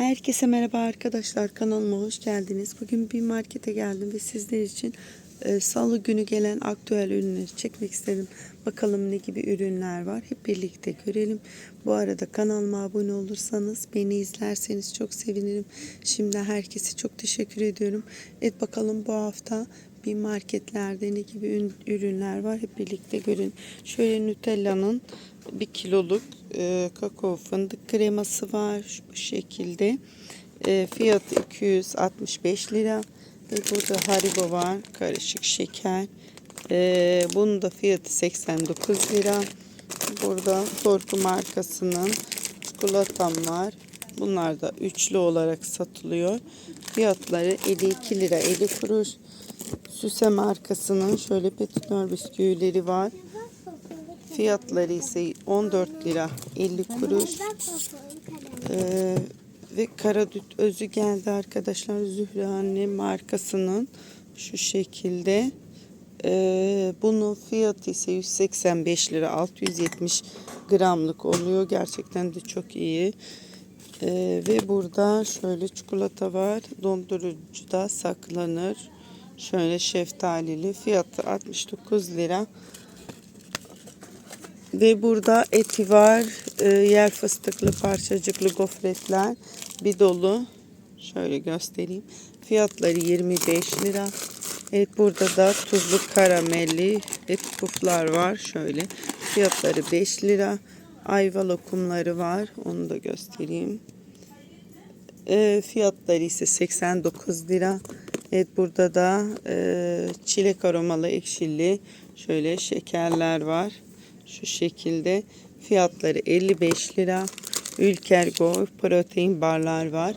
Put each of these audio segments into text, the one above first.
Herkese merhaba arkadaşlar kanalıma hoş geldiniz. Bugün bir markete geldim ve sizler için e, salı günü gelen aktüel ürünleri çekmek istedim. Bakalım ne gibi ürünler var hep birlikte görelim. Bu arada kanalıma abone olursanız beni izlerseniz çok sevinirim. Şimdi herkese çok teşekkür ediyorum. Evet bakalım bu hafta bir marketlerde ne gibi ün- ürünler var hep birlikte görün. Şöyle Nutella'nın bir kiloluk e, kakao fındık kreması var bu şekilde. E, fiyatı 265 lira. Ve burada Haribo var karışık şeker. E, bunun da fiyatı 89 lira. Burada Torku markasının çikolatam var. Bunlar da üçlü olarak satılıyor. Fiyatları 52 lira 50 kuruş. Süse markasının şöyle petitör bisküvileri var. Fiyatları ise 14 lira 50 kuruş. Ee, ve karadüt özü geldi arkadaşlar. Zühre Anne markasının şu şekilde. Ee, bunun fiyatı ise 185 lira 670 gramlık oluyor. Gerçekten de çok iyi. Ee, ve burada şöyle çikolata var. Dondurucuda saklanır. Şöyle şeftalili. Fiyatı 69 lira. Ve burada eti var. Ee, yer fıstıklı parçacıklı gofretler. Bir dolu. Şöyle göstereyim. Fiyatları 25 lira. Evet burada da tuzlu karamelli et puflar var. Şöyle. Fiyatları 5 lira. Ayva lokumları var. Onu da göstereyim. E, fiyatları ise 89 lira. Evet burada da e, çilek aromalı ekşili şöyle şekerler var. Şu şekilde fiyatları 55 lira. Ülker Go protein barlar var.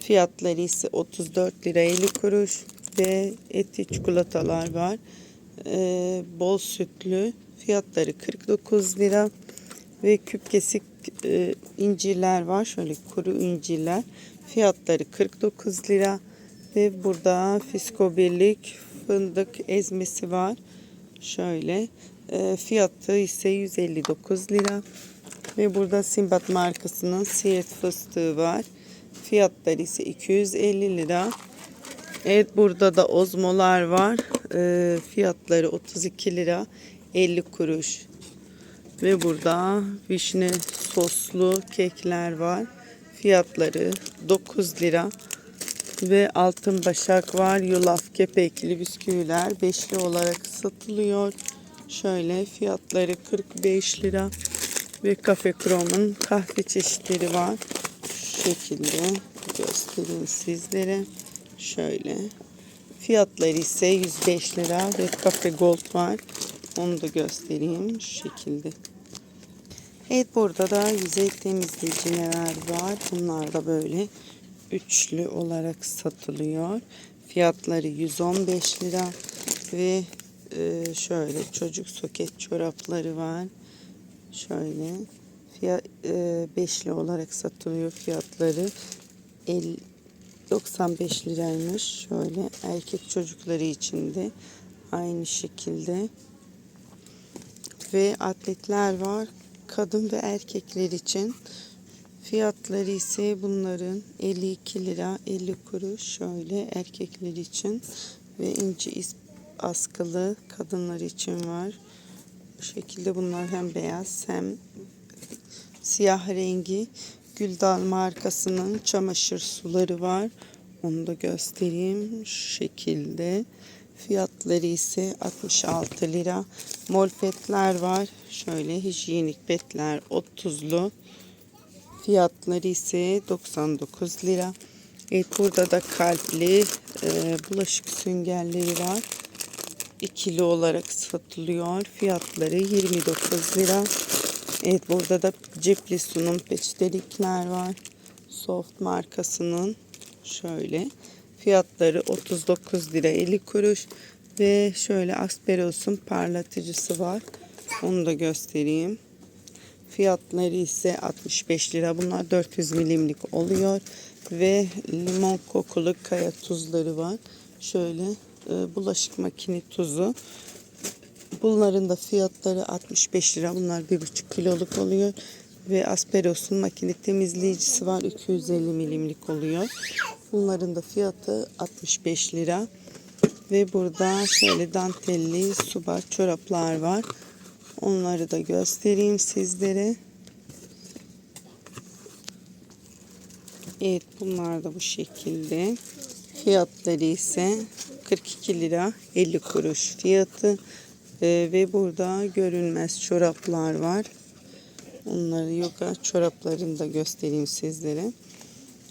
Fiyatları ise 34 lira 50 kuruş ve eti çikolatalar var. E, bol sütlü fiyatları 49 lira ve küp kesik e, incirler var. Şöyle kuru incirler. Fiyatları 49 lira. Ve burada fisko birlik fındık ezmesi var. Şöyle. E, fiyatı ise 159 lira. Ve burada Simbat markasının Siirt fıstığı var. Fiyatları ise 250 lira. Evet burada da ozmolar var. E, fiyatları 32 lira 50 kuruş. Ve burada vişne soslu kekler var. Fiyatları 9 lira. Ve altın başak var. Yulaf kepekli bisküviler beşli olarak satılıyor. Şöyle fiyatları 45 lira. Ve Cafe Krom'un kahve çeşitleri var. Şu şekilde göstereyim sizlere. Şöyle. Fiyatları ise 105 lira ve Cafe Gold var. Onu da göstereyim şu şekilde. Evet burada da yüzey temizleyiciler var. Bunlar da böyle üçlü olarak satılıyor. Fiyatları 115 lira ve e, şöyle çocuk soket çorapları var. Şöyle fiyat e, beşli olarak satılıyor fiyatları 50 95 liraymış. Şöyle erkek çocukları için de aynı şekilde ve atletler var. Kadın ve erkekler için. Fiyatları ise bunların 52 lira 50 kuruş şöyle erkekler için ve ince is- askılı kadınlar için var. Bu şekilde bunlar hem beyaz hem siyah rengi Güldal markasının çamaşır suları var. Onu da göstereyim şu şekilde. Fiyatları ise 66 lira. Mol petler var. Şöyle hijyenik petler 30'lu. Fiyatları ise 99 lira. Evet burada da kalpli e, bulaşık süngerleri var. İkili olarak satılıyor. Fiyatları 29 lira. Evet burada da cepli sunum peçetelikler var. Soft markasının şöyle fiyatları 39 lira 50 kuruş ve şöyle Asperos'un parlatıcısı var. Onu da göstereyim. Fiyatları ise 65 lira. Bunlar 400 milimlik oluyor ve limon kokulu kaya tuzları var. Şöyle e, bulaşık makine tuzu. Bunların da fiyatları 65 lira. Bunlar 1,5 kiloluk oluyor. ve Asperos'un makine temizleyicisi var. 250 milimlik oluyor. Bunların da fiyatı 65 lira. Ve burada şöyle dantelli suba çoraplar var. Onları da göstereyim sizlere. Evet bunlar da bu şekilde. Fiyatları ise 42 lira 50 kuruş fiyatı. Ee, ve burada görünmez çoraplar var. Onları yoga çoraplarını da göstereyim sizlere.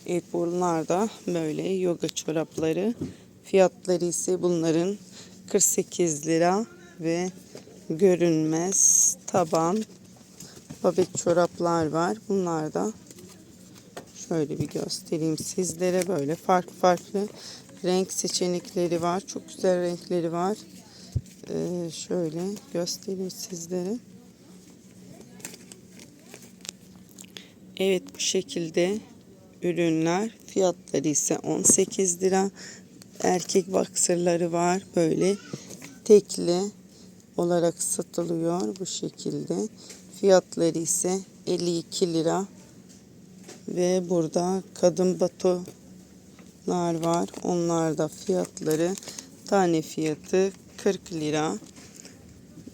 Evet bunlar da böyle yoga çorapları. Fiyatları ise bunların 48 lira ve görünmez taban babet çoraplar var. Bunlar da şöyle bir göstereyim sizlere böyle farklı farklı renk seçenekleri var. Çok güzel renkleri var. Ee, şöyle göstereyim sizlere. Evet bu şekilde ürünler. Fiyatları ise 18 lira. Erkek boxerları var. Böyle tekli olarak satılıyor bu şekilde. Fiyatları ise 52 lira. Ve burada kadın batolar var. Onlar da fiyatları tane fiyatı 40 lira.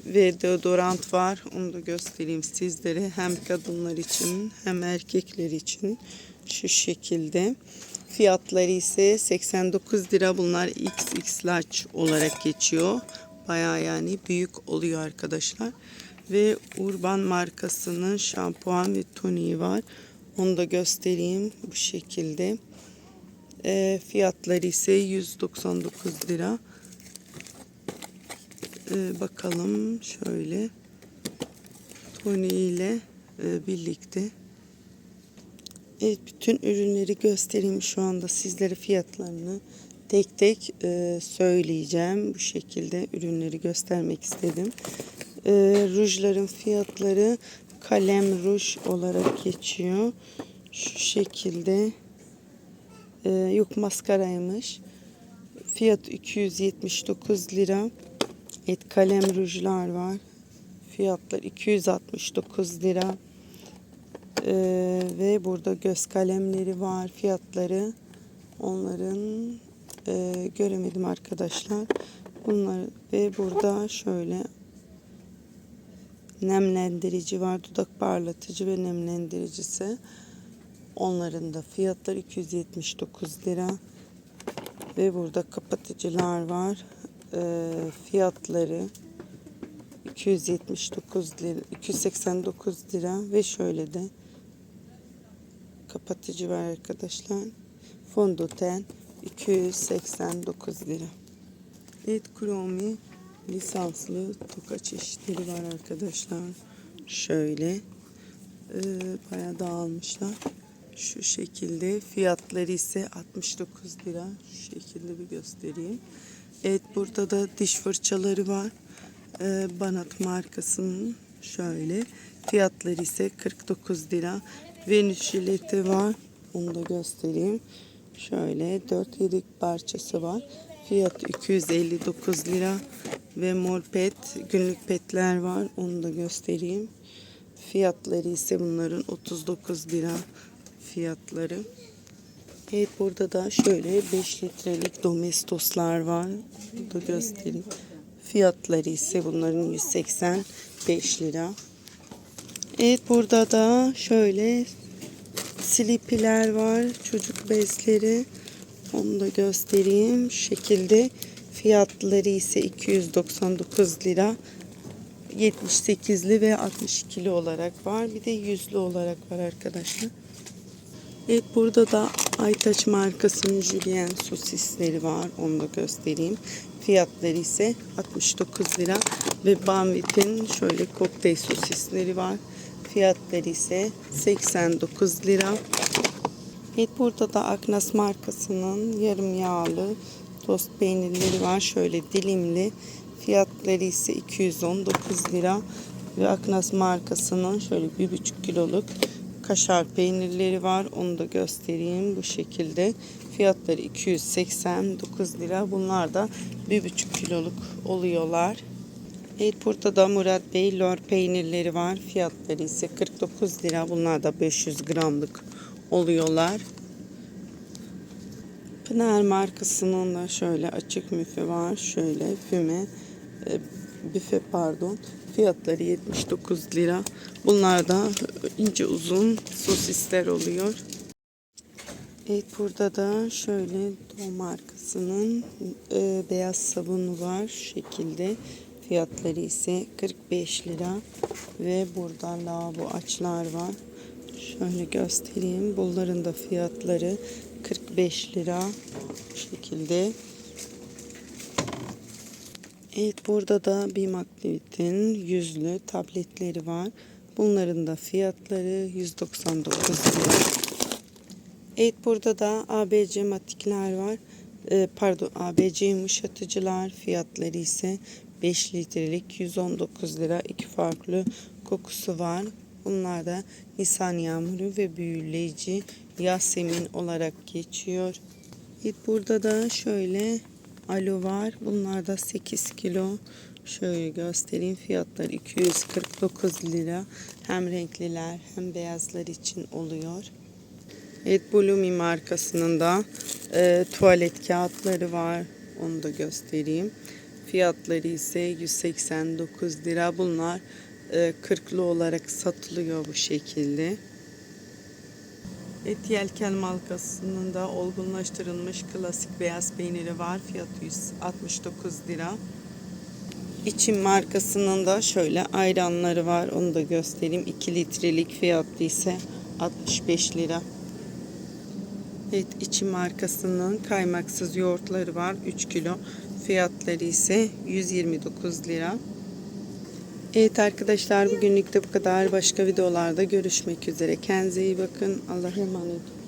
Ve deodorant var. Onu da göstereyim sizlere. Hem kadınlar için hem erkekler için şu şekilde. Fiyatları ise 89 lira. Bunlar XX large olarak geçiyor. Baya yani büyük oluyor arkadaşlar. Ve Urban markasının şampuan ve toniği var. Onu da göstereyim bu şekilde. E, fiyatları ise 199 lira. E, bakalım şöyle. Tony ile e, birlikte. Evet bütün ürünleri göstereyim şu anda sizlere fiyatlarını tek tek e, söyleyeceğim. Bu şekilde ürünleri göstermek istedim. E, rujların fiyatları kalem ruj olarak geçiyor. Şu şekilde e, yok maskaraymış. Fiyat 279 lira. Evet kalem rujlar var. Fiyatlar 269 lira. Ee, ve burada göz kalemleri var. Fiyatları onların e, göremedim arkadaşlar. Bunlar ve burada şöyle nemlendirici var. Dudak parlatıcı ve nemlendiricisi. Onların da fiyatları 279 lira. Ve burada kapatıcılar var. Ee, fiyatları 279 lira, 289 lira ve şöyle de kapatıcı var arkadaşlar. Fondöten 289 lira. Evet Kromi lisanslı toka çeşitleri var arkadaşlar. Şöyle e, bayağı dağılmışlar. Şu şekilde fiyatları ise 69 lira. Şu şekilde bir göstereyim. Evet burada da diş fırçaları var. Ee, Banat markasının şöyle. Fiyatları ise 49 lira. Venüs jileti var. Onu da göstereyim. Şöyle 4 yedek parçası var. Fiyatı 259 lira. Ve mor pet günlük petler var. Onu da göstereyim. Fiyatları ise bunların 39 lira fiyatları. Evet burada da şöyle 5 litrelik domestoslar var. Bunu da göstereyim. Fiyatları ise bunların 185 lira. Evet burada da şöyle slipiler var. Çocuk bezleri. Onu da göstereyim. Şu şekilde fiyatları ise 299 lira. 78'li ve 62'li olarak var. Bir de 100'lü olarak var arkadaşlar. Evet burada da Aytaç markasının Julien sosisleri var. Onu da göstereyim. Fiyatları ise 69 lira. Ve Banvit'in şöyle kokteyl sosisleri var. Fiyatları ise 89 lira. Evet burada da Aknas markasının yarım yağlı tost peynirleri var. Şöyle dilimli. Fiyatları ise 219 lira. Ve Aknas markasının şöyle 1,5 kiloluk kaşar peynirleri var. Onu da göstereyim bu şekilde. Fiyatları 289 lira. Bunlar da 1,5 kiloluk oluyorlar. Evet burada da Murat Bey lor peynirleri var. Fiyatları ise 49 lira. Bunlar da 500 gramlık oluyorlar. Pınar markasının da şöyle açık müfe var. Şöyle füme e, büfe pardon. Fiyatları 79 lira. Bunlar da ince uzun sosisler oluyor. Evet burada da şöyle Doğu markasının e, beyaz sabunu var şekilde. Fiyatları ise 45 lira ve burada lavabo açlar var. Şöyle göstereyim. Bunların da fiyatları 45 lira bu şekilde. Evet burada da bir Activit'in yüzlü tabletleri var. Bunların da fiyatları 199 lira. Evet burada da ABC matikler var. Ee, pardon ABC yumuşatıcılar fiyatları ise 5 litrelik 119 lira. iki farklı kokusu var. Bunlar da Nisan yağmuru ve büyüleyici Yasemin olarak geçiyor. Burada da şöyle alo var. Bunlar da 8 kilo. Şöyle göstereyim. Fiyatları 249 lira. Hem renkliler hem beyazlar için oluyor. Evet Blumi markasının da e, tuvalet kağıtları var. Onu da göstereyim. Fiyatları ise 189 lira. Bunlar e, 40'lı olarak satılıyor bu şekilde. Et Yelken markasının da olgunlaştırılmış klasik beyaz peyniri var. Fiyatı 169 lira. İçim markasının da şöyle ayranları var. Onu da göstereyim. 2 litrelik fiyatı ise 65 lira. Evet içi markasının kaymaksız yoğurtları var 3 kilo. Fiyatları ise 129 lira. Evet arkadaşlar bugünlük de bu kadar. Başka videolarda görüşmek üzere. Kendinize iyi bakın. Allah'a emanet olun.